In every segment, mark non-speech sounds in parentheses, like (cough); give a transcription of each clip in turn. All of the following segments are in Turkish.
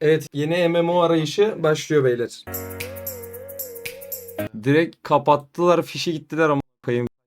Evet yeni MMO arayışı başlıyor beyler. Direkt kapattılar fişi gittiler ama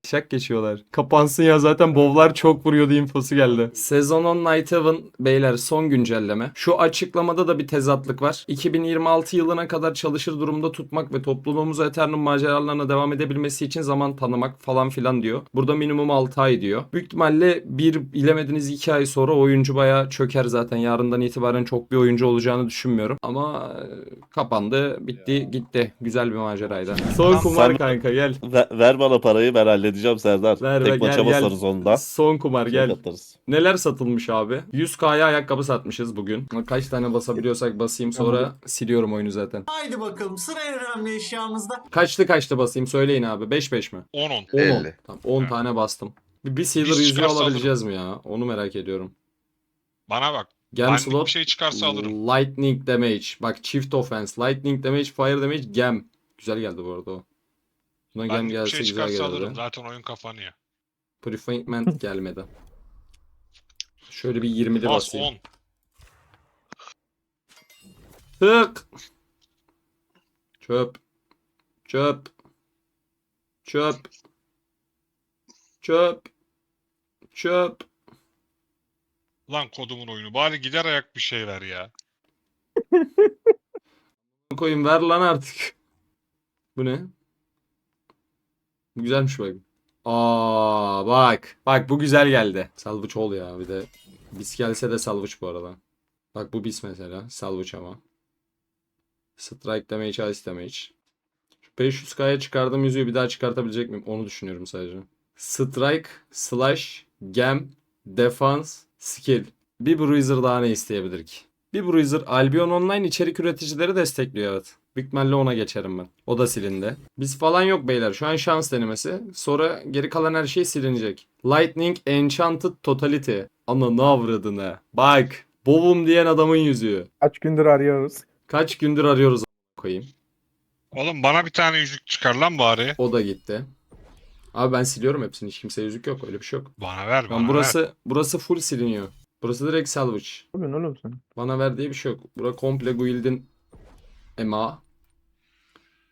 şak geçiyorlar. Kapansın ya zaten bovlar çok vuruyordu infosu geldi. Sezon 10 Night Haven beyler son güncelleme. Şu açıklamada da bir tezatlık var. 2026 yılına kadar çalışır durumda tutmak ve topluluğumuzu Eternum maceralarına devam edebilmesi için zaman tanımak falan filan diyor. Burada minimum 6 ay diyor. Büyük ihtimalle bir bilemediniz 2 ay sonra oyuncu bayağı çöker zaten. Yarından itibaren çok bir oyuncu olacağını düşünmüyorum. Ama e, kapandı, bitti, gitti. Güzel bir maceraydı. Son kumar Sen- kanka gel. Ver, ver bana parayı ben halledeceğim Serdar. Ver, Tek maça gel. basarız onda. Son kumar Çok gel. atarız. Neler satılmış abi? 100K'ya ayakkabı satmışız bugün. Kaç tane basabiliyorsak basayım sonra siliyorum oyunu zaten. Haydi bakalım sıra en önemli eşyamızda. Kaçlı kaçlı basayım söyleyin abi. 5-5 mi? 10 10. 10 10. 50. Tamam 10 Evet. tane bastım. Bir, bir Biz yüzüğü çıkarsa alabileceğiz mi ya? Onu merak ediyorum. Bana bak. Gem Benlik bir slot. şey çıkarsa alırım. Lightning damage. Bak çift offense. Lightning damage, fire damage, gem. Güzel geldi bu arada o. Buna gem bir gelse şey güzel çıkarsa alırım. Zaten oyun kapanıyor. Preferment (laughs) gelmedi. Şöyle bir 20'li Bas basayım. 10. Tık. Çöp. Çöp. Çöp. Çöp. Çöp. Lan kodumun oyunu. Bari gider ayak bir şey ver ya. (laughs) Koyun ver lan artık. Bu ne? Bu güzelmiş bak. Aa bak. Bak bu güzel geldi. Salvage ol ya bir de. Bis gelse de salvage bu arada. Bak bu bis mesela. Salvage ama. Strike damage, ice damage. Şu 500k'ya çıkardığım yüzüğü bir daha çıkartabilecek miyim? Onu düşünüyorum sadece. Strike, slash, gem, defense, skill. Bir bruiser daha ne isteyebilir ki? Bir Bruiser Albion Online içerik üreticileri destekliyor evet. Büyük ihtimalle ona geçerim ben. O da silindi. Biz falan yok beyler. Şu an şans denemesi. Sonra geri kalan her şey silinecek. Lightning Enchanted Totality. Ana ne avradını. Bak. Bovum diyen adamın yüzüğü. Kaç gündür arıyoruz. Kaç gündür arıyoruz a- koyayım. Oğlum bana bir tane yüzük çıkar lan bari. O da gitti. Abi ben siliyorum hepsini. Hiç kimseye yüzük yok. Öyle bir şey yok. Bana ver bana Ben ver. burası burası full siliniyor. Burası direkt salvage. Ne yapıyorsun oğlum sen? Bana ver diye bir şey yok. Bura komple guild'in ema.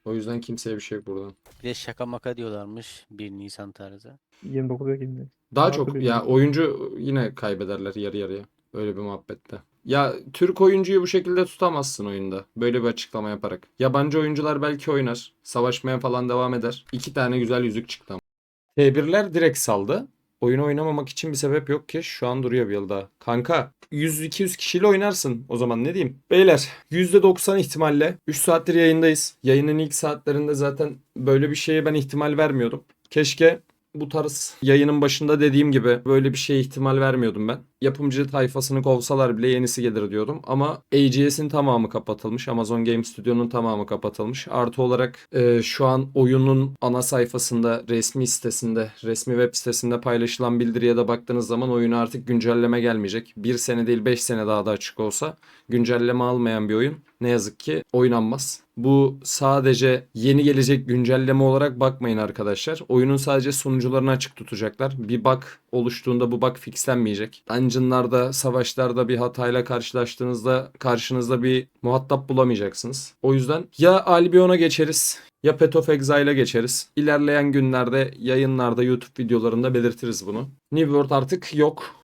O yüzden kimseye bir şey yok buradan. Bir de şaka maka diyorlarmış 1 Nisan tarzı. 29 Ekim'de. Daha Nasıl çok bir ya oyuncu yine kaybederler yarı yarıya. Öyle bir muhabbette. Ya Türk oyuncuyu bu şekilde tutamazsın oyunda. Böyle bir açıklama yaparak. Yabancı oyuncular belki oynar. Savaşmaya falan devam eder. İki tane güzel yüzük çıktı ama. T1'ler direkt saldı. Oyunu oynamamak için bir sebep yok ki. Şu an duruyor bir yılda. Kanka 100-200 kişiyle oynarsın. O zaman ne diyeyim? Beyler %90 ihtimalle 3 saattir yayındayız. Yayının ilk saatlerinde zaten böyle bir şeye ben ihtimal vermiyordum. Keşke bu tarz yayının başında dediğim gibi böyle bir şeye ihtimal vermiyordum ben. Yapımcı tayfasını kovsalar bile yenisi gelir diyordum. Ama AGS'in tamamı kapatılmış. Amazon Game Studio'nun tamamı kapatılmış. Artı olarak e, şu an oyunun ana sayfasında, resmi sitesinde, resmi web sitesinde paylaşılan bildiriye de baktığınız zaman oyuna artık güncelleme gelmeyecek. Bir sene değil 5 sene daha da açık olsa güncelleme almayan bir oyun ne yazık ki oynanmaz. Bu sadece yeni gelecek güncelleme olarak bakmayın arkadaşlar. Oyunun sadece sunucularını açık tutacaklar. Bir bug oluştuğunda bu bug fixlenmeyecek. Dungeon'larda, savaşlarda bir hatayla karşılaştığınızda karşınızda bir muhatap bulamayacaksınız. O yüzden ya Albion'a geçeriz ya Path of Exile'a geçeriz. İlerleyen günlerde yayınlarda YouTube videolarında belirtiriz bunu. New World artık yok.